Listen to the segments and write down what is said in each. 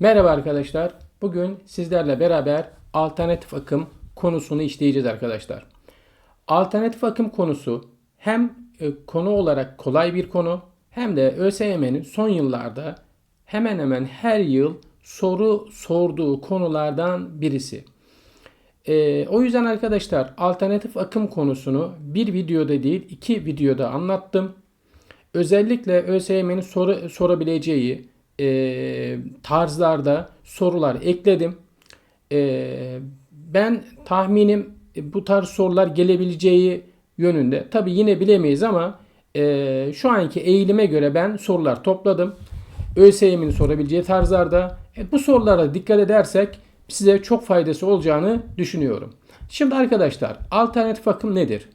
Merhaba arkadaşlar. Bugün sizlerle beraber alternatif akım konusunu işleyeceğiz arkadaşlar. Alternatif akım konusu hem e, konu olarak kolay bir konu hem de ÖSYM'nin son yıllarda hemen hemen her yıl soru sorduğu konulardan birisi. E, o yüzden arkadaşlar alternatif akım konusunu bir videoda değil iki videoda anlattım. Özellikle ÖSYM'nin soru, sorabileceği e, tarzlarda sorular ekledim. E, ben tahminim bu tarz sorular gelebileceği yönünde. Tabi yine bilemeyiz ama e, şu anki eğilime göre ben sorular topladım. ÖSYM'nin sorabileceği tarzlarda. E, bu sorulara dikkat edersek size çok faydası olacağını düşünüyorum. Şimdi arkadaşlar alternatif akım nedir?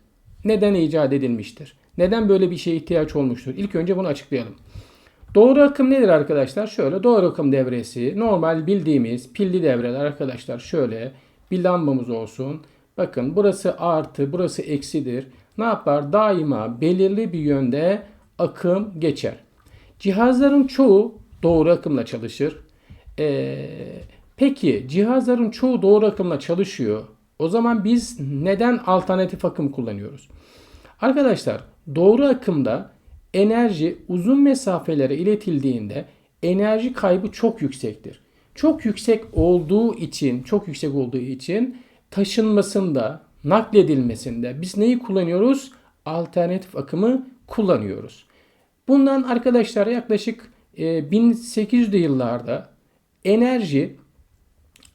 Neden icat edilmiştir? Neden böyle bir şeye ihtiyaç olmuştur? İlk önce bunu açıklayalım. Doğru akım nedir arkadaşlar? Şöyle doğru akım devresi normal bildiğimiz pilli devreler arkadaşlar şöyle bir lambamız olsun. Bakın burası artı burası eksidir. Ne yapar? Daima belirli bir yönde akım geçer. Cihazların çoğu doğru akımla çalışır. Ee, peki cihazların çoğu doğru akımla çalışıyor. O zaman biz neden alternatif akım kullanıyoruz? Arkadaşlar doğru akımda enerji uzun mesafelere iletildiğinde enerji kaybı çok yüksektir. Çok yüksek olduğu için, çok yüksek olduğu için taşınmasında, nakledilmesinde biz neyi kullanıyoruz? Alternatif akımı kullanıyoruz. Bundan arkadaşlar yaklaşık 1800'lü yıllarda enerji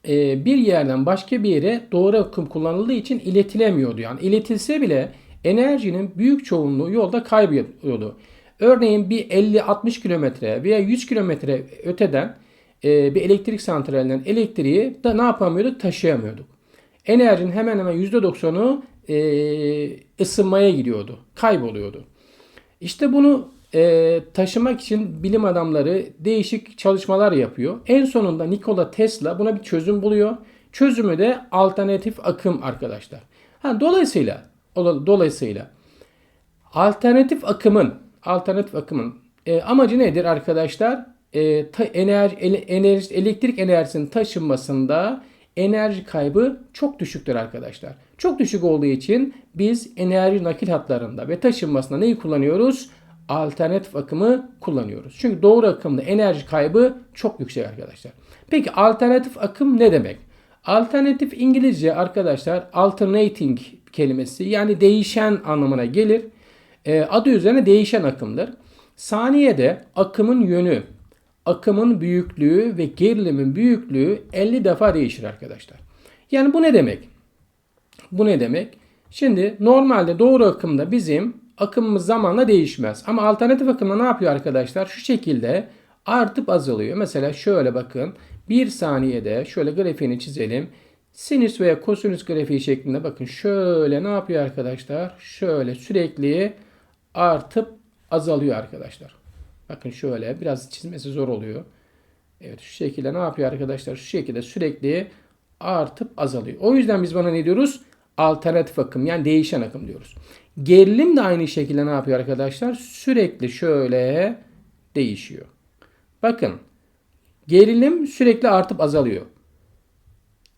e, bir yerden başka bir yere doğru akım kullanıldığı için iletilemiyordu. Yani iletilse bile enerjinin büyük çoğunluğu yolda kayboluyordu. Örneğin bir 50-60 kilometre veya 100 kilometre öteden e, bir elektrik santralinden elektriği da ne yapamıyorduk? Taşıyamıyorduk. Enerjinin hemen hemen %90'ı e, ısınmaya gidiyordu. Kayboluyordu. İşte bunu e, taşımak için bilim adamları değişik çalışmalar yapıyor. En sonunda Nikola Tesla buna bir çözüm buluyor. Çözümü de alternatif akım arkadaşlar. Ha, dolayısıyla dolayısıyla alternatif akımın alternatif akımın e, amacı nedir arkadaşlar? E, ta, enerji, enerji, elektrik enerjisinin taşınmasında enerji kaybı çok düşüktür arkadaşlar. Çok düşük olduğu için biz enerji nakil hatlarında ve taşınmasında neyi kullanıyoruz? Alternatif akımı kullanıyoruz. Çünkü doğru akımda enerji kaybı çok yüksek arkadaşlar. Peki alternatif akım ne demek? Alternatif İngilizce arkadaşlar alternating kelimesi yani değişen anlamına gelir. E, adı üzerine değişen akımdır. Saniyede akımın yönü, akımın büyüklüğü ve gerilimin büyüklüğü 50 defa değişir arkadaşlar. Yani bu ne demek? Bu ne demek? Şimdi normalde doğru akımda bizim akımımız zamanla değişmez. Ama alternatif akımda ne yapıyor arkadaşlar? Şu şekilde artıp azalıyor. Mesela şöyle bakın. Bir saniyede şöyle grafiğini çizelim. Sinüs veya kosinüs grafiği şeklinde bakın şöyle ne yapıyor arkadaşlar? Şöyle sürekli artıp azalıyor arkadaşlar. Bakın şöyle biraz çizmesi zor oluyor. Evet şu şekilde ne yapıyor arkadaşlar? Şu şekilde sürekli artıp azalıyor. O yüzden biz bana ne diyoruz? Alternatif akım yani değişen akım diyoruz. Gerilim de aynı şekilde ne yapıyor arkadaşlar? Sürekli şöyle değişiyor. Bakın gerilim sürekli artıp azalıyor.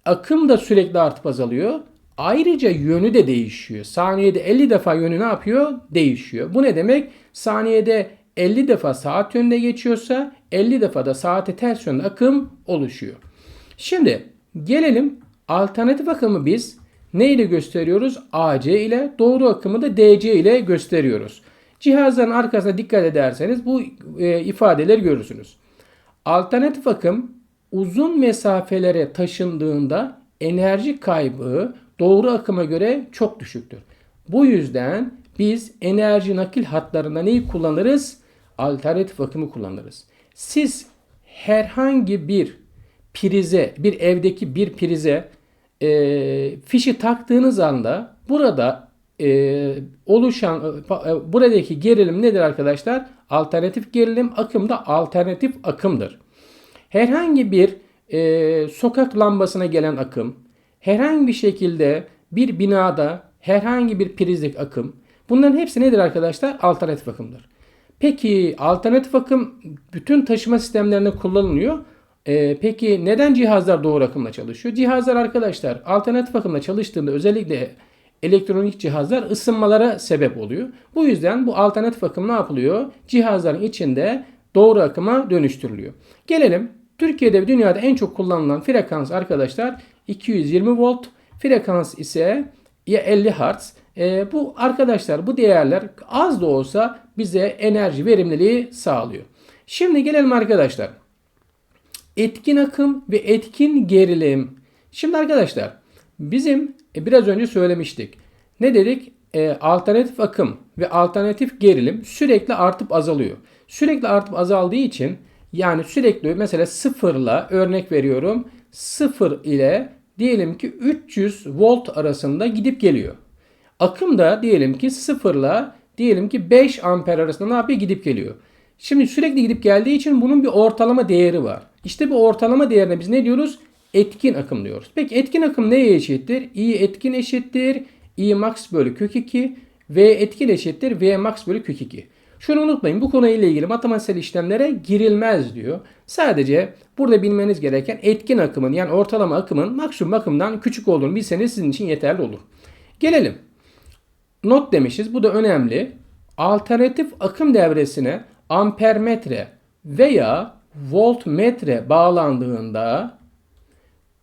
Akım da sürekli artıp azalıyor. Ayrıca yönü de değişiyor. Saniyede 50 defa yönü ne yapıyor? Değişiyor. Bu ne demek? Saniyede 50 defa saat yönünde geçiyorsa 50 defa da saate ters yönde akım oluşuyor. Şimdi gelelim alternatif akımı biz ne ile gösteriyoruz? AC ile doğru akımı da DC ile gösteriyoruz. Cihazların arkasına dikkat ederseniz bu e, ifadeleri görürsünüz. Alternatif akım uzun mesafelere taşındığında enerji kaybı doğru akıma göre çok düşüktür. Bu yüzden biz enerji nakil hatlarında neyi kullanırız? Alternatif akımı kullanırız. Siz herhangi bir prize, bir evdeki bir prize e, fişi taktığınız anda burada e, oluşan e, buradaki gerilim nedir arkadaşlar? Alternatif gerilim akım da alternatif akımdır. Herhangi bir e, sokak lambasına gelen akım, herhangi bir şekilde bir binada herhangi bir prizlik akım, bunların hepsi nedir arkadaşlar? Alternatif akımdır. Peki alternatif akım bütün taşıma sistemlerinde kullanılıyor. Ee, peki neden cihazlar doğru akımla çalışıyor? Cihazlar arkadaşlar alternatif akımla çalıştığında özellikle elektronik cihazlar ısınmalara sebep oluyor. Bu yüzden bu alternatif akım ne yapılıyor? Cihazların içinde doğru akıma dönüştürülüyor. Gelelim Türkiye'de ve dünyada en çok kullanılan frekans arkadaşlar 220 volt. Frekans ise ya 50 Hz. E, bu arkadaşlar bu değerler az da olsa bize enerji verimliliği sağlıyor. Şimdi gelelim arkadaşlar. Etkin akım ve etkin gerilim. Şimdi arkadaşlar bizim e, biraz önce söylemiştik. Ne dedik? E, alternatif akım ve alternatif gerilim sürekli artıp azalıyor. Sürekli artıp azaldığı için yani sürekli mesela sıfırla örnek veriyorum sıfır ile diyelim ki 300 volt arasında gidip geliyor. Akım da diyelim ki sıfırla diyelim ki 5 amper arasında ne yapıyor? Gidip geliyor. Şimdi sürekli gidip geldiği için bunun bir ortalama değeri var. İşte bu ortalama değerine biz ne diyoruz? Etkin akım diyoruz. Peki etkin akım neye eşittir? I etkin eşittir. I max bölü kök 2. V etkin eşittir. V max bölü kök 2. Şunu unutmayın bu konuyla ilgili matematiksel işlemlere girilmez diyor. Sadece burada bilmeniz gereken etkin akımın yani ortalama akımın maksimum akımdan küçük olduğunu bilseniz sizin için yeterli olur. Gelelim. Not demişiz. Bu da önemli. Alternatif akım devresine ampermetre veya voltmetre bağlandığında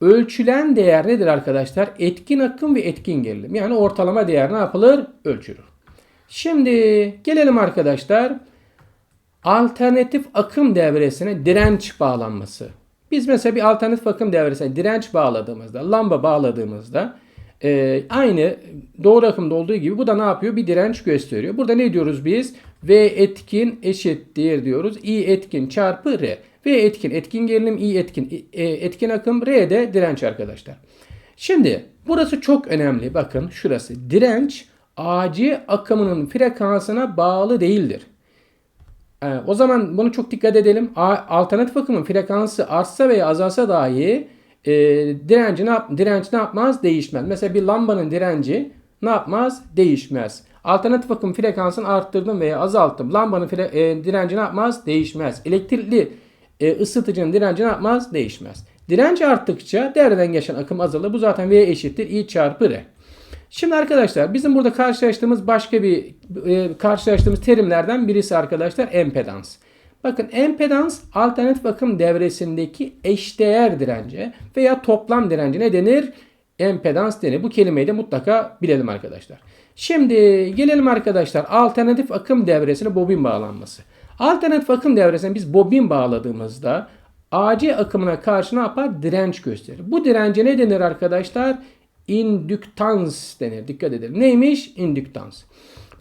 ölçülen değer nedir arkadaşlar? Etkin akım ve etkin gerilim. Yani ortalama değer ne yapılır? Ölçülür. Şimdi gelelim arkadaşlar. Alternatif akım devresine direnç bağlanması. Biz mesela bir alternatif akım devresine direnç bağladığımızda, lamba bağladığımızda e, aynı doğru akımda olduğu gibi bu da ne yapıyor? Bir direnç gösteriyor. Burada ne diyoruz biz? V etkin eşittir diyoruz. I etkin çarpı R. V etkin etkin gerilim, I etkin e, etkin akım, R de direnç arkadaşlar. Şimdi burası çok önemli. Bakın şurası. Direnç AC akımının frekansına bağlı değildir. Ee, o zaman bunu çok dikkat edelim. A, alternatif akımın frekansı artsa veya azalsa dahi e, direnci ne yap direnç ne yapmaz? Değişmez. Mesela bir lambanın direnci ne yapmaz? Değişmez. Alternatif akım frekansını arttırdım veya azalttım. Lambanın fre- e, direnci ne yapmaz? Değişmez. Elektrikli e, ısıtıcının direnci ne yapmaz? Değişmez. Direnç arttıkça devreden geçen akım azalır. Bu zaten V eşittir I çarpı R. Şimdi arkadaşlar bizim burada karşılaştığımız başka bir e, karşılaştığımız terimlerden birisi arkadaşlar empedans. Bakın empedans alternatif akım devresindeki eşdeğer dirence veya toplam direnci ne denir? Empedans denir. Bu kelimeyi de mutlaka bilelim arkadaşlar. Şimdi gelelim arkadaşlar alternatif akım devresine bobin bağlanması. Alternatif akım devresine biz bobin bağladığımızda AC akımına karşı ne yapar? Direnç gösterir. Bu dirence ne denir arkadaşlar? İndüktans denir. Dikkat edelim. Neymiş? İndüktans.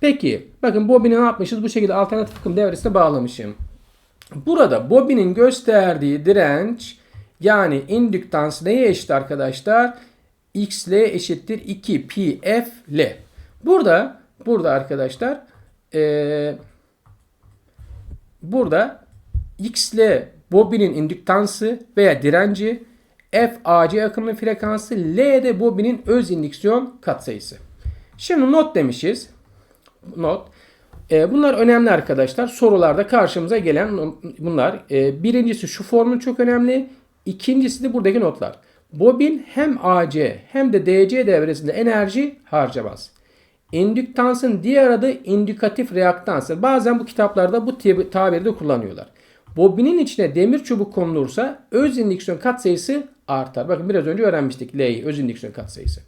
Peki bakın bobini ne yapmışız? Bu şekilde alternatif akım devresine bağlamışım. Burada bobinin gösterdiği direnç yani indüktans neye eşit arkadaşlar? XL eşittir 2 pi F L. Burada burada arkadaşlar ee, burada XL bobinin indüktansı veya direnci F AC akımının frekansı, L de bobinin öz indüksiyon katsayısı. Şimdi not demişiz. Not. E, bunlar önemli arkadaşlar. Sorularda karşımıza gelen bunlar. E, birincisi şu formül çok önemli. İkincisi de buradaki notlar. Bobin hem AC hem de DC devresinde enerji harcamaz. İndüktansın diğer adı indükatif reaktanstır. Bazen bu kitaplarda bu tabiri de kullanıyorlar. Bobinin içine demir çubuk konulursa öz indüksiyon katsayısı artar. Bakın biraz önce öğrenmiştik L'yi öz indüksiyon katsayısı.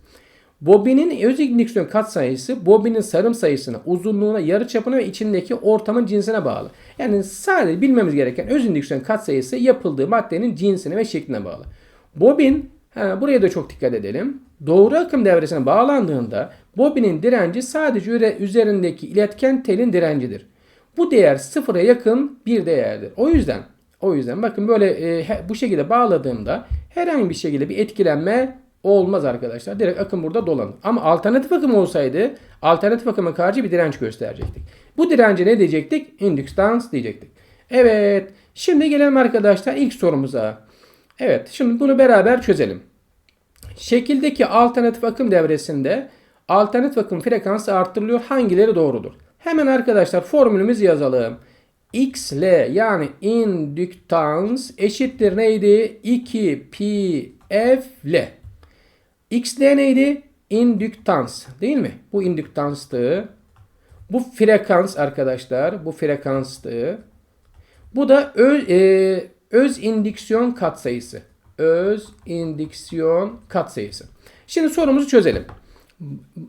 Bobinin öz indüksiyon katsayısı bobinin sarım sayısına, uzunluğuna, yarıçapına ve içindeki ortamın cinsine bağlı. Yani sadece bilmemiz gereken öz indüksiyon katsayısı yapıldığı maddenin cinsine ve şekline bağlı. Bobin, ha, buraya da çok dikkat edelim. Doğru akım devresine bağlandığında bobinin direnci sadece üzerindeki iletken telin direncidir. Bu değer sıfıra yakın bir değerdir. O yüzden o yüzden bakın böyle e, bu şekilde bağladığımda herhangi bir şekilde bir etkilenme olmaz arkadaşlar. Direkt akım burada dolanır. Ama alternatif akım olsaydı alternatif akıma karşı bir direnç gösterecektik. Bu direnci ne diyecektik? Indüktans diyecektik. Evet. Şimdi gelelim arkadaşlar ilk sorumuza. Evet. Şimdi bunu beraber çözelim. Şekildeki alternatif akım devresinde alternatif akım frekansı arttırılıyor. Hangileri doğrudur? Hemen arkadaşlar formülümüzü yazalım. X L yani indüktans eşittir neydi? 2 pi F L. X neydi? İndüktans değil mi? Bu indüktanstı. Bu frekans arkadaşlar. Bu frekanstı. Bu da öz, e, öz indüksiyon katsayısı. Öz indüksiyon katsayısı. Şimdi sorumuzu çözelim.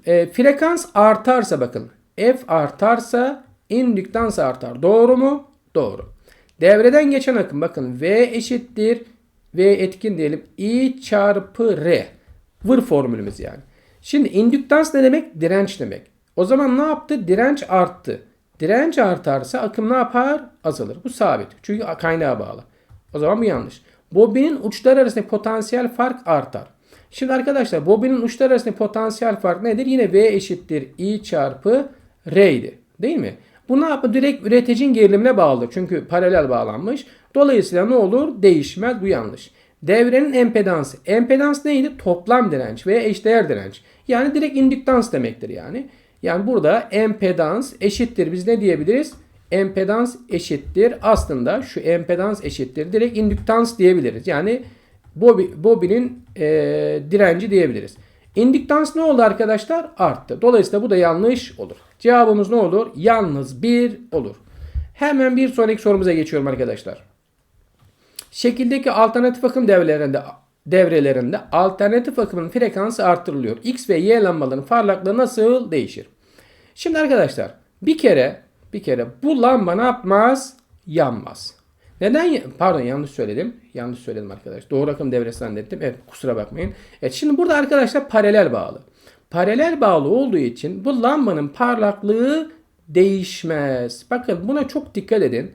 E, frekans artarsa bakın. F artarsa indüktans artar. Doğru mu? Doğru. Devreden geçen akım bakın V eşittir V etkin diyelim I çarpı R. Vır formülümüz yani. Şimdi indüktans ne demek? Direnç demek. O zaman ne yaptı? Direnç arttı. Direnç artarsa akım ne yapar? Azalır. Bu sabit. Çünkü kaynağa bağlı. O zaman bu yanlış. Bobinin uçları arasındaki potansiyel fark artar. Şimdi arkadaşlar bobinin uçları arasındaki potansiyel fark nedir? Yine V eşittir I çarpı R'ydi. Değil mi? Bu ne yapı? Direkt üreticinin gerilimine bağlı. Çünkü paralel bağlanmış. Dolayısıyla ne olur? Değişmez. Bu yanlış. Devrenin empedansı. Empedans neydi? Toplam direnç veya eşdeğer direnç. Yani direkt indüktans demektir yani. Yani burada empedans eşittir. Biz ne diyebiliriz? Empedans eşittir. Aslında şu empedans eşittir. Direkt indüktans diyebiliriz. Yani bobinin e, direnci diyebiliriz. İndüktans ne oldu arkadaşlar? Arttı. Dolayısıyla bu da yanlış olur. Cevabımız ne olur? Yalnız 1 olur. Hemen bir sonraki sorumuza geçiyorum arkadaşlar. Şekildeki alternatif akım devrelerinde devrelerinde alternatif akımın frekansı artırılıyor. X ve Y lambaların parlaklığı nasıl değişir? Şimdi arkadaşlar bir kere bir kere bu lamba ne yapmaz? Yanmaz. Neden? Pardon yanlış söyledim. Yanlış söyledim arkadaş. Doğru akım devresi zannettim. Evet kusura bakmayın. Evet şimdi burada arkadaşlar paralel bağlı. Paralel bağlı olduğu için bu lambanın parlaklığı değişmez. Bakın buna çok dikkat edin.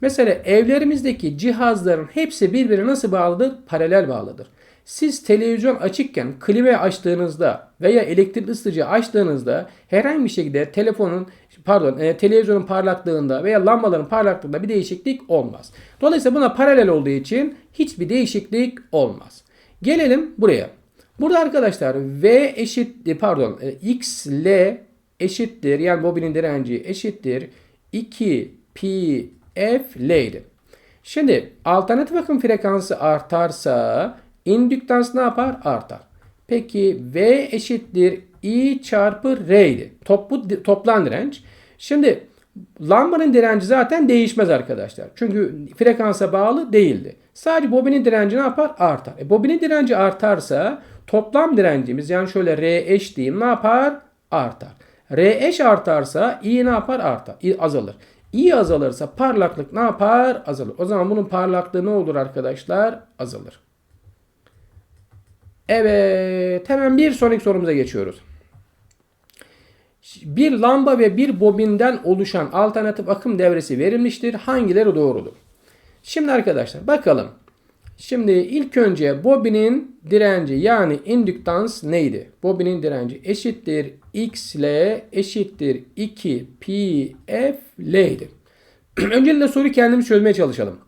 Mesela evlerimizdeki cihazların hepsi birbirine nasıl bağlıdır? Paralel bağlıdır. Siz televizyon açıkken klima açtığınızda veya elektrikli ısıtıcı açtığınızda herhangi bir şekilde telefonun pardon e, televizyonun parlaklığında veya lambaların parlaklığında bir değişiklik olmaz. Dolayısıyla buna paralel olduğu için hiçbir değişiklik olmaz. Gelelim buraya. Burada arkadaşlar V eşit pardon e, X L eşittir yani bobinin direnci eşittir 2 pi F L'ydi. Şimdi alternatif akım frekansı artarsa indüktans ne yapar? Artar. Peki V eşittir I çarpı R idi. Toplu, toplam direnç. Şimdi lambanın direnci zaten değişmez arkadaşlar. Çünkü frekansa bağlı değildi. Sadece bobinin direnci ne yapar? Artar. E, bobinin direnci artarsa toplam direncimiz yani şöyle R eş diyeyim ne yapar? Artar. R eş artarsa I ne yapar? Artar. I azalır. I azalırsa parlaklık ne yapar? Azalır. O zaman bunun parlaklığı ne olur arkadaşlar? Azalır. Evet. Hemen bir sonraki sorumuza geçiyoruz. Bir lamba ve bir bobinden oluşan alternatif akım devresi verilmiştir. Hangileri doğrudur? Şimdi arkadaşlar bakalım. Şimdi ilk önce bobinin direnci yani indüktans neydi? Bobinin direnci eşittir x l eşittir 2 pi f l'ydi. Öncelikle soruyu kendimiz çözmeye çalışalım.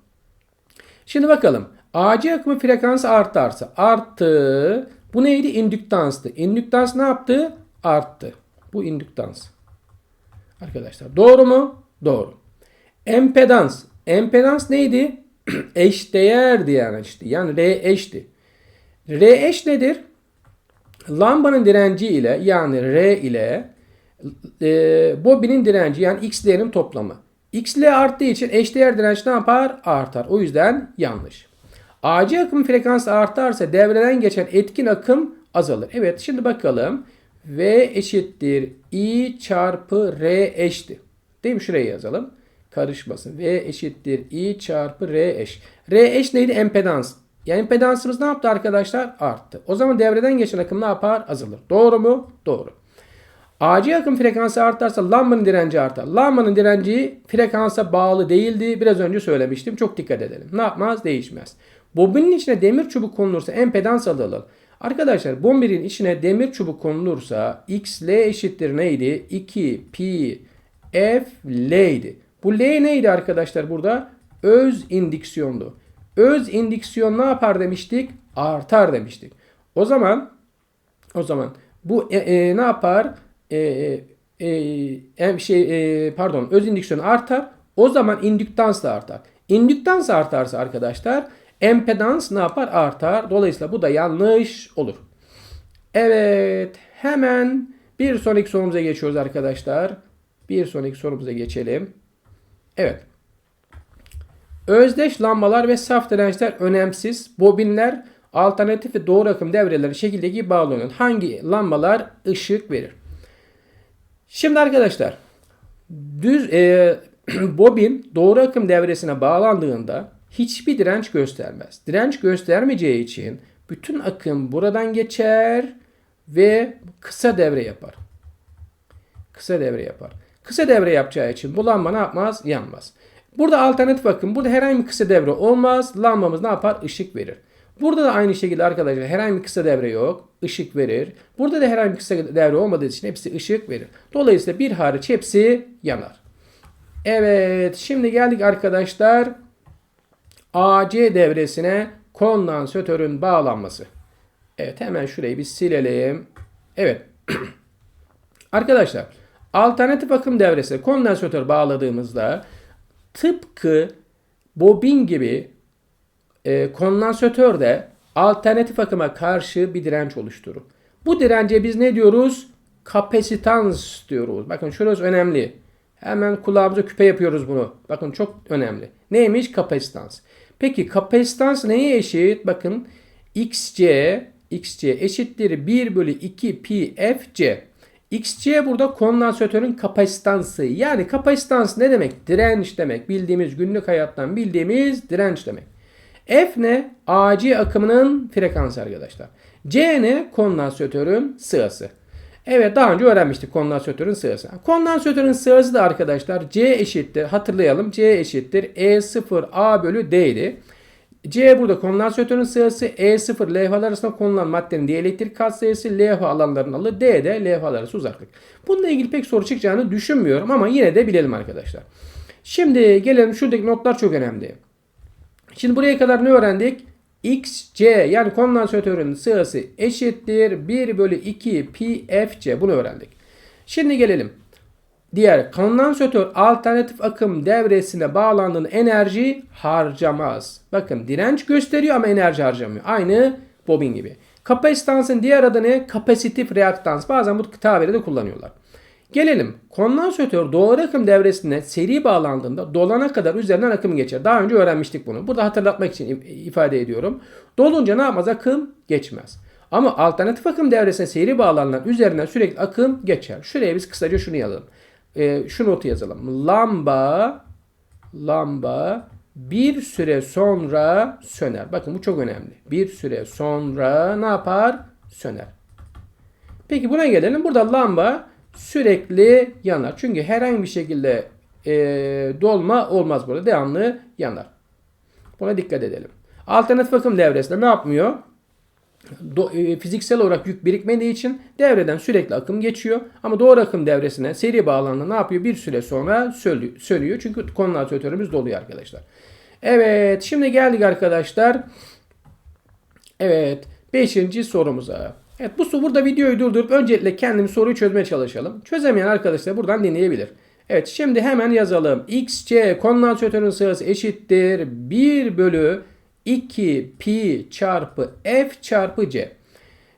Şimdi bakalım. AC akımı frekansı artarsa arttı. Bu neydi? İndüktanstı. İndüktans ne yaptı? Arttı. Bu indüktans. Arkadaşlar doğru mu? Doğru. Empedans. Empedans neydi? eşdeğerdi yani işte. Yani R eşti. R eş nedir? Lambanın direnci ile yani R ile e, bobinin direnci yani X değerin toplamı. X ile arttığı için eşdeğer direnç ne yapar? Artar. O yüzden yanlış. AC akım frekansı artarsa devreden geçen etkin akım azalır. Evet şimdi bakalım. V eşittir I çarpı R eşti. Değil mi? Şuraya yazalım. Karışmasın. V eşittir I çarpı R eş. R eş neydi? Empedans. Yani empedansımız ne yaptı arkadaşlar? Arttı. O zaman devreden geçen akım ne yapar? Azalır. Doğru mu? Doğru. AC akım frekansı artarsa lambanın direnci artar. Lambanın direnci frekansa bağlı değildi. Biraz önce söylemiştim. Çok dikkat edelim. Ne yapmaz? Değişmez. Bobinin içine demir çubuk konulursa empedans alır. Arkadaşlar bombinin içine demir çubuk konulursa x l eşittir neydi? 2 pi f l'ydi. Bu l neydi arkadaşlar burada? Öz indiksiyondu. Öz indiksiyon ne yapar demiştik? Artar demiştik. O zaman o zaman bu e, e, ne yapar? E, e, e, şey e, pardon öz indiksiyon artar. O zaman indüktans da artar. İndüktans artarsa arkadaşlar empedans ne yapar? Artar. Dolayısıyla bu da yanlış olur. Evet hemen bir sonraki sorumuza geçiyoruz arkadaşlar. Bir sonraki sorumuza geçelim. Evet. Özdeş lambalar ve saf dirençler önemsiz. Bobinler alternatif ve doğru akım devreleri şekildeki bağlanıyor. Hangi lambalar ışık verir? Şimdi arkadaşlar düz e, bobin doğru akım devresine bağlandığında hiçbir direnç göstermez. Direnç göstermeyeceği için bütün akım buradan geçer ve kısa devre yapar. Kısa devre yapar. Kısa devre yapacağı için bu lamba ne yapmaz? Yanmaz. Burada alternatif akım. Burada herhangi bir kısa devre olmaz. Lambamız ne yapar? Işık verir. Burada da aynı şekilde arkadaşlar herhangi bir kısa devre yok. Işık verir. Burada da herhangi bir kısa devre olmadığı için hepsi ışık verir. Dolayısıyla bir hariç hepsi yanar. Evet şimdi geldik arkadaşlar AC devresine kondansatörün bağlanması. Evet hemen şurayı bir silelim. Evet. arkadaşlar alternatif akım devresine kondansatör bağladığımızda tıpkı bobin gibi e, kondansatör de alternatif akıma karşı bir direnç oluşturur. Bu dirence biz ne diyoruz? Kapasitans diyoruz. Bakın şurası önemli. Hemen kulağımıza küpe yapıyoruz bunu. Bakın çok önemli. Neymiş? Kapasitans. Peki kapasitans neye eşit? Bakın xc xc eşittir 1 bölü 2 pi fc. Xc burada kondansatörün kapasitansı. Yani kapasitans ne demek? Direnç demek. Bildiğimiz günlük hayattan bildiğimiz direnç demek. F ne? AC akımının frekansı arkadaşlar. C ne? Kondansatörün sırası. Evet daha önce öğrenmiştik kondansatörün sırası. Kondansatörün sırası da arkadaşlar C eşittir. Hatırlayalım. C eşittir. E0A bölü D idi. C burada kondansatörün sırası. E0 levhalar arasında konulan maddenin dielektrik katsayısı. Levha alanlarının alı. D de levhalar arası uzaklık. Bununla ilgili pek soru çıkacağını düşünmüyorum ama yine de bilelim arkadaşlar. Şimdi gelelim şuradaki notlar çok önemli. Şimdi buraya kadar ne öğrendik? XC yani kondansatörün sırası eşittir 1 bölü 2 pi fc bunu öğrendik. Şimdi gelelim. Diğer kondansatör alternatif akım devresine bağlandığında enerji harcamaz. Bakın direnç gösteriyor ama enerji harcamıyor. Aynı bobin gibi. Kapasitansın diğer adı ne? Kapasitif reaktans. Bazen bu tabiri de kullanıyorlar. Gelelim kondansatör doğru akım devresine seri bağlandığında dolana kadar üzerinden akım geçer. Daha önce öğrenmiştik bunu. Burada hatırlatmak için ifade ediyorum. Dolunca ne yapmaz? Akım geçmez. Ama alternatif akım devresine seri bağlanan üzerinden sürekli akım geçer. Şuraya biz kısaca şunu yazalım. Ee, şu notu yazalım. Lamba lamba bir süre sonra söner. Bakın bu çok önemli. Bir süre sonra ne yapar? Söner. Peki buna gelelim. Burada lamba sürekli yanar. Çünkü herhangi bir şekilde e, dolma olmaz burada. Devamlı yanar. Buna dikkat edelim. Alternatif akım devresinde ne yapmıyor? Do, e, fiziksel olarak yük birikmediği için devreden sürekli akım geçiyor. Ama doğru akım devresine seri bağlandığında ne yapıyor? Bir süre sonra sölüyor. Çünkü kondansatörümüz doluyor arkadaşlar. Evet şimdi geldik arkadaşlar. Evet 5. sorumuza. Evet bu burada videoyu durdurup öncelikle kendimiz soruyu çözmeye çalışalım. Çözemeyen arkadaşlar buradan dinleyebilir. Evet şimdi hemen yazalım. XC kondansatörün sırası eşittir 1 bölü 2 pi çarpı f çarpı c.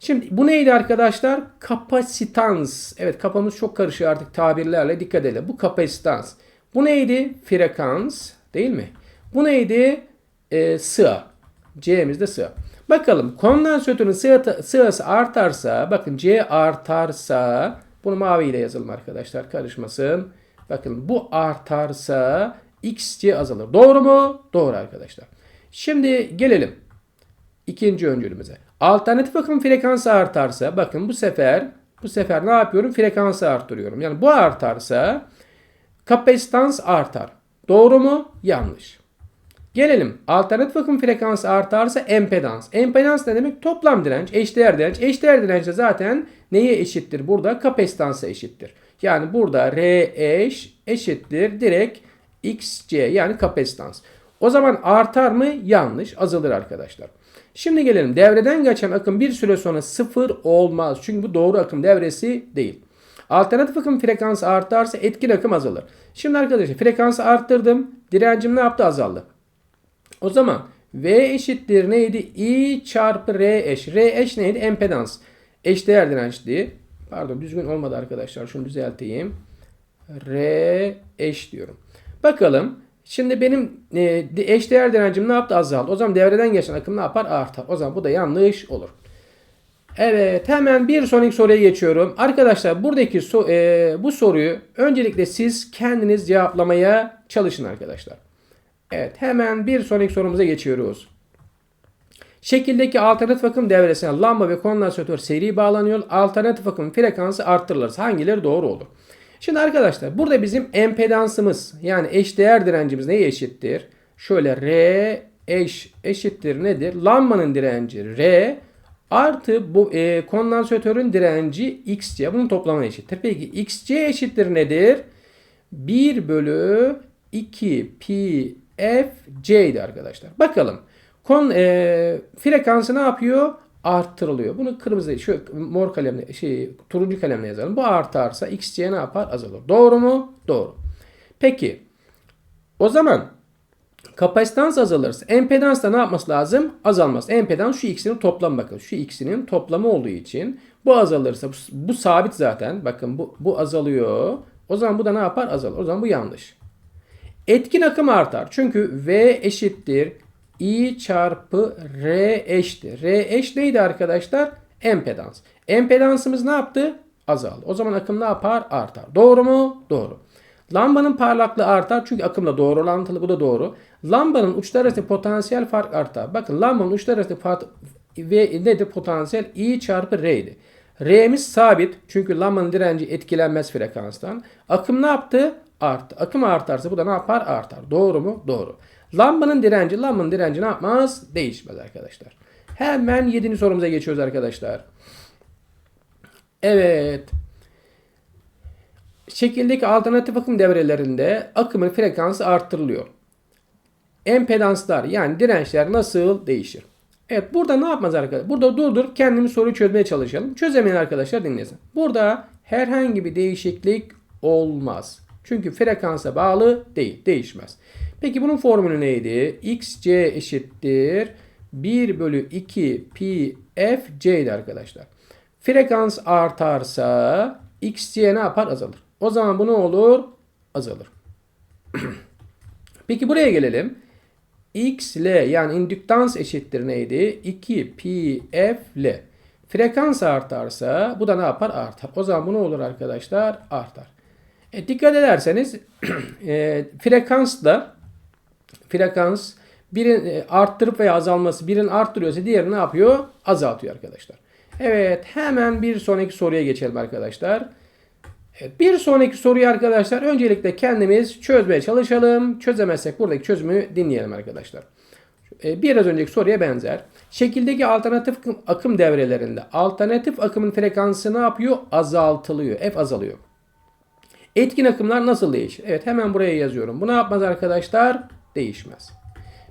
Şimdi bu neydi arkadaşlar? Kapasitans. Evet kafamız çok karışıyor artık tabirlerle dikkat edelim. Bu kapasitans. Bu neydi? Frekans değil mi? Bu neydi? Ee, sığa. C'miz de sığa. Bakalım kondansatörün sırası artarsa bakın C artarsa bunu mavi ile yazalım arkadaşlar karışmasın. Bakın bu artarsa XC azalır. Doğru mu? Doğru arkadaşlar. Şimdi gelelim ikinci öncülümüze. Alternatif akım frekansı artarsa bakın bu sefer bu sefer ne yapıyorum? Frekansı arttırıyorum. Yani bu artarsa kapasitans artar. Doğru mu? Yanlış. Gelelim alternatif akım frekansı artarsa empedans. Empedans ne demek? Toplam direnç, eşdeğer direnç. Eşdeğer direnç de zaten neye eşittir? Burada kapasitansa eşittir. Yani burada R eş eşittir direkt XC yani kapasitans. O zaman artar mı? Yanlış. Azalır arkadaşlar. Şimdi gelelim. Devreden geçen akım bir süre sonra sıfır olmaz. Çünkü bu doğru akım devresi değil. Alternatif akım frekansı artarsa etkin akım azalır. Şimdi arkadaşlar frekansı arttırdım. Direncim ne yaptı? Azaldı. O zaman V eşittir neydi? I çarpı R eş. R eş neydi? Empedans. Eşdeğer dirençti. Pardon düzgün olmadı arkadaşlar. Şunu düzelteyim. R eş diyorum. Bakalım. Şimdi benim e, eşdeğer direncim ne yaptı? Azaldı. O zaman devreden geçen akım ne yapar? Artar. O zaman bu da yanlış olur. Evet hemen bir sonraki soruya geçiyorum. Arkadaşlar buradaki so e, bu soruyu öncelikle siz kendiniz cevaplamaya çalışın arkadaşlar. Evet hemen bir sonraki sorumuza geçiyoruz. Şekildeki alternatif akım devresine lamba ve kondansatör seri bağlanıyor. Alternatif akım frekansı arttırılırsa hangileri doğru olur? Şimdi arkadaşlar burada bizim empedansımız yani eşdeğer direncimiz neye eşittir? Şöyle R eş eşittir nedir? Lambanın direnci R artı bu e, kondansatörün direnci XC. Bunun toplamı eşittir. Peki XC eşittir nedir? 1 bölü 2 pi f c'ydi arkadaşlar. Bakalım. Kon e, frekansı ne yapıyor? Arttırılıyor. Bunu kırmızı şu mor kalemle şey turuncu kalemle yazalım. Bu artarsa xc ne yapar? Azalır. Doğru mu? Doğru. Peki. O zaman kapasitans azalırsa empedans da ne yapması lazım? Azalmaz. Empedans şu ikisinin toplamı bakın. Şu ikisinin toplamı olduğu için bu azalırsa bu, bu sabit zaten. Bakın bu, bu azalıyor. O zaman bu da ne yapar? Azalır. O zaman bu yanlış. Etkin akım artar. Çünkü V eşittir I çarpı R eşti. R eş neydi arkadaşlar? Empedans. Empedansımız ne yaptı? Azaldı. O zaman akım ne yapar? Artar. Doğru mu? Doğru. Lambanın parlaklığı artar çünkü akımla doğru orantılı. Bu da doğru. Lambanın uçları arasında potansiyel fark artar. Bakın lambanın uçları arasında fark ve nedir potansiyel? I çarpı R'ydi. R'miz sabit çünkü lambanın direnci etkilenmez frekanstan. Akım ne yaptı? Arttı. Akım artarsa bu da ne yapar? Artar. Doğru mu? Doğru. Lambanın direnci, lambanın direnci ne yapmaz? Değişmez arkadaşlar. Hemen 7. sorumuza geçiyoruz arkadaşlar. Evet. Şekildeki alternatif akım devrelerinde akımın frekansı arttırılıyor. Empedanslar yani dirençler nasıl değişir? Evet burada ne yapmaz arkadaşlar? Burada durdurup kendimiz soruyu çözmeye çalışalım. Çözemeyen arkadaşlar dinlesin. Burada herhangi bir değişiklik olmaz. Çünkü frekansa bağlı değil, değişmez. Peki bunun formülü neydi? xc eşittir 1 bölü 2 pi f c'ydi arkadaşlar. Frekans artarsa xc ne yapar? Azalır. O zaman bu ne olur? Azalır. Peki buraya gelelim. x l yani indüktans eşittir neydi? 2 pi f l. Frekans artarsa bu da ne yapar? Artar. O zaman bu ne olur arkadaşlar? Artar. E, dikkat ederseniz e, frekansla frekans birin e, arttırıp veya azalması birini arttırıyorsa diğeri ne yapıyor? Azaltıyor arkadaşlar. Evet hemen bir sonraki soruya geçelim arkadaşlar. Evet, bir sonraki soruyu arkadaşlar öncelikle kendimiz çözmeye çalışalım. Çözemezsek buradaki çözümü dinleyelim arkadaşlar. E, biraz önceki soruya benzer. Şekildeki alternatif akım devrelerinde alternatif akımın frekansı ne yapıyor? Azaltılıyor. F azalıyor. Etkin akımlar nasıl değişir? Evet hemen buraya yazıyorum. Bu ne yapmaz arkadaşlar? Değişmez.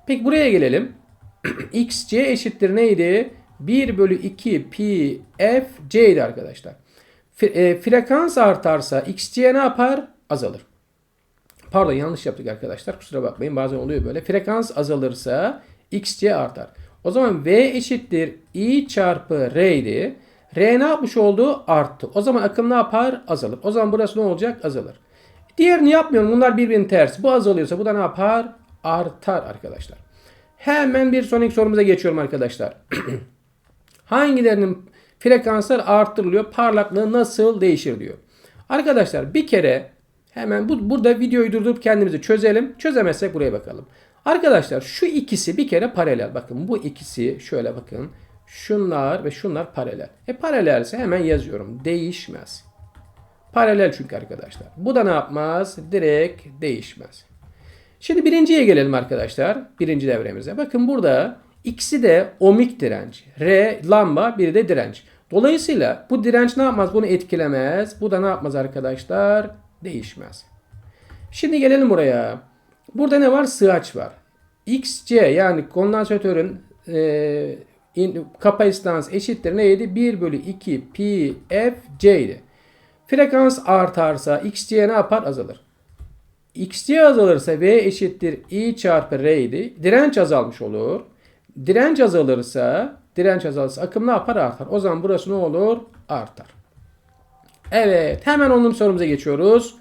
Peki buraya gelelim. xc eşittir neydi? 1 bölü 2 pi f c'ydi arkadaşlar. E, frekans artarsa xc ne yapar? Azalır. Pardon yanlış yaptık arkadaşlar. Kusura bakmayın bazen oluyor böyle. Frekans azalırsa xc artar. O zaman v eşittir i çarpı r idi. R ne yapmış oldu? Arttı. O zaman akım ne yapar? Azalır. O zaman burası ne olacak? Azalır. Diğerini yapmıyorum. Bunlar birbirinin tersi. Bu azalıyorsa bu da ne yapar? Artar arkadaşlar. Hemen bir sonraki sorumuza geçiyorum arkadaşlar. Hangilerinin frekanslar arttırılıyor? Parlaklığı nasıl değişir diyor. Arkadaşlar bir kere hemen bu, burada videoyu durdurup kendimizi çözelim. Çözemezsek buraya bakalım. Arkadaşlar şu ikisi bir kere paralel. Bakın bu ikisi şöyle bakın. Şunlar ve şunlar paralel. E paralelse hemen yazıyorum. Değişmez. Paralel çünkü arkadaşlar. Bu da ne yapmaz? Direkt değişmez. Şimdi birinciye gelelim arkadaşlar. Birinci devremize. Bakın burada ikisi de omik direnç. R lamba biri de direnç. Dolayısıyla bu direnç ne yapmaz? Bunu etkilemez. Bu da ne yapmaz arkadaşlar? Değişmez. Şimdi gelelim buraya. Burada ne var? Sığaç var. XC yani kondansatörün e, kapasitans eşittir neydi? 1 bölü 2 pi f c idi. Frekans artarsa XC ne yapar? Azalır. XC azalırsa V eşittir I çarpı R idi. Direnç azalmış olur. Direnç azalırsa, direnç azalırsa akım ne yapar? Artar. O zaman burası ne olur? Artar. Evet, hemen onun sorumuza geçiyoruz.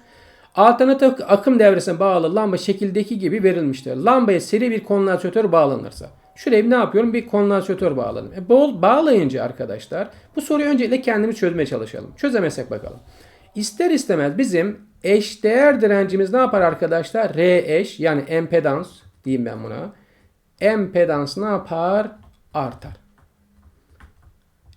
Alternatif akım devresine bağlı lamba şekildeki gibi verilmiştir. Lambaya seri bir kondansatör bağlanırsa. Şuraya ne yapıyorum? Bir kondansatör bağladım. E, bol bağlayınca arkadaşlar bu soruyu öncelikle kendimiz çözmeye çalışalım. Çözemezsek bakalım. İster istemez bizim eşdeğer direncimiz ne yapar arkadaşlar? R eş yani empedans diyeyim ben buna. Empedans ne yapar? Artar.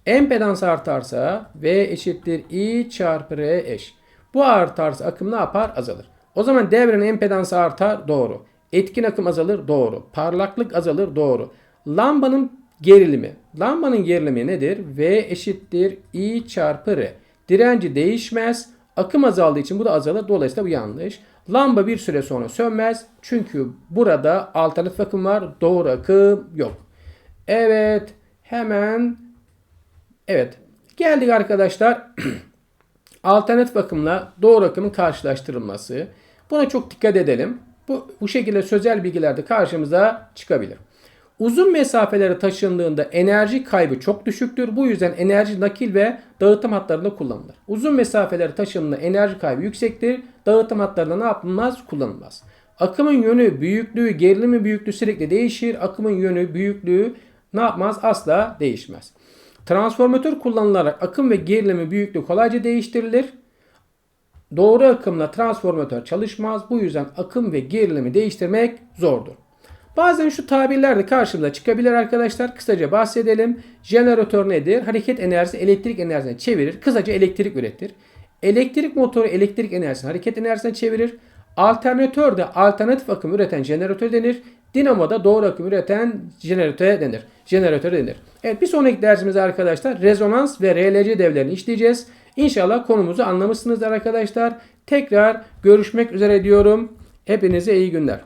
Empedans artarsa V eşittir I çarpı R eş. Bu artarsa akım ne yapar? Azalır. O zaman devrenin empedansı artar. Doğru. Etkin akım azalır. Doğru. Parlaklık azalır. Doğru. Lambanın gerilimi. Lambanın gerilimi nedir? V eşittir I çarpı R. Direnci değişmez. Akım azaldığı için bu da azalır. Dolayısıyla bu yanlış. Lamba bir süre sonra sönmez. Çünkü burada alternatif akım var. Doğru akım yok. Evet. Hemen Evet. Geldik arkadaşlar. Alternatif akımla doğru akımın karşılaştırılması. Buna çok dikkat edelim. Bu, bu şekilde sözel bilgilerde karşımıza çıkabilir. Uzun mesafelere taşındığında enerji kaybı çok düşüktür. Bu yüzden enerji nakil ve dağıtım hatlarında kullanılır. Uzun mesafelere taşındığında enerji kaybı yüksektir. Dağıtım hatlarında ne yapılmaz? Kullanılmaz. Akımın yönü, büyüklüğü, gerilimi büyüklüğü sürekli değişir. Akımın yönü, büyüklüğü ne yapmaz? Asla değişmez. Transformatör kullanılarak akım ve gerilimi büyüklüğü kolayca değiştirilir. Doğru akımla transformatör çalışmaz. Bu yüzden akım ve gerilimi değiştirmek zordur. Bazen şu tabirler de karşımıza çıkabilir arkadaşlar. Kısaca bahsedelim. Jeneratör nedir? Hareket enerjisi elektrik enerjisine çevirir. Kısaca elektrik üretir. Elektrik motoru elektrik enerjisini hareket enerjisine çevirir. Alternatör de alternatif akım üreten jeneratör denir. Dinamo da doğru akım üreten jeneratör denir. Jeneratör denir. Evet bir sonraki dersimizde arkadaşlar rezonans ve RLC devlerini işleyeceğiz. İnşallah konumuzu anlamışsınızdır arkadaşlar. Tekrar görüşmek üzere diyorum. Hepinize iyi günler.